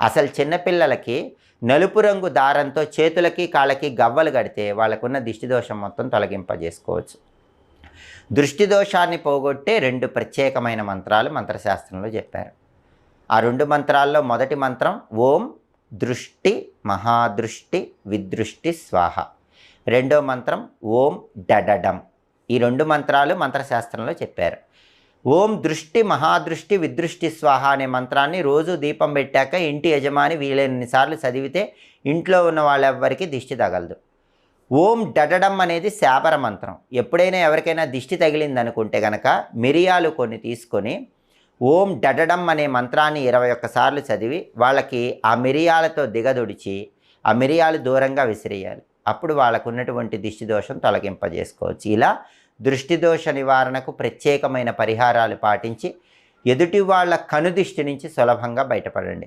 అసలు చిన్నపిల్లలకి నలుపు రంగు దారంతో చేతులకి కాళ్ళకి గవ్వలు కడితే వాళ్ళకున్న దిష్టి దోషం మొత్తం తొలగింపజేసుకోవచ్చు. దృష్టి దోషాన్ని పోగొట్టే రెండు ప్రత్యేకమైన మంత్రాలు మంత్రశాస్త్రంలో చెప్పారు. ఆ రెండు మంత్రాల్లో మొదటి మంత్రం ఓం దృష్టి మహాదృష్టి విదృష్టి స్వాహ. రెండో మంత్రం ఓం డడడం. ఈ రెండు మంత్రాలు మంత్రశాస్త్రంలో చెప్పారు. ఓం దృష్టి మహాదృష్టి విదృష్టి స్వాహ అనే మంత్రాన్ని రోజు దీపం పెట్టాక ఇంటి యజమాని వీలైనన్నిసార్లు చదివితే ఇంట్లో ఉన్న వాళ్ళెవ్వరికీ దిష్టి తగలదు. ఓం డడడం అనేది శాపర మంత్రం. ఎప్పుడైనా ఎవరికైనా దిష్టి తగిలిందనుకుంటే కనుక గనక మిరియాలు కొన్ని తీసుకొని ఓం డడడం అనే మంత్రాన్ని ఇరవై ఒక్కసార్లు చదివి వాళ్ళకి ఆ మిరియాలతో దిగదుడిచి ఆ మిరియాలు దూరంగా విసిరేయాలి. అప్పుడు వాళ్ళకు ఉన్నటువంటి దిష్టి దోషం తొలగింపజేసుకోవచ్చు. ఇలా దృష్టి దోష నివారణకు ప్రత్యేకమైన పరిహారాలు పాటించి ఎదుటి వాళ్ళ కనుదిష్టి నుంచి సులభంగా బయటపడండి.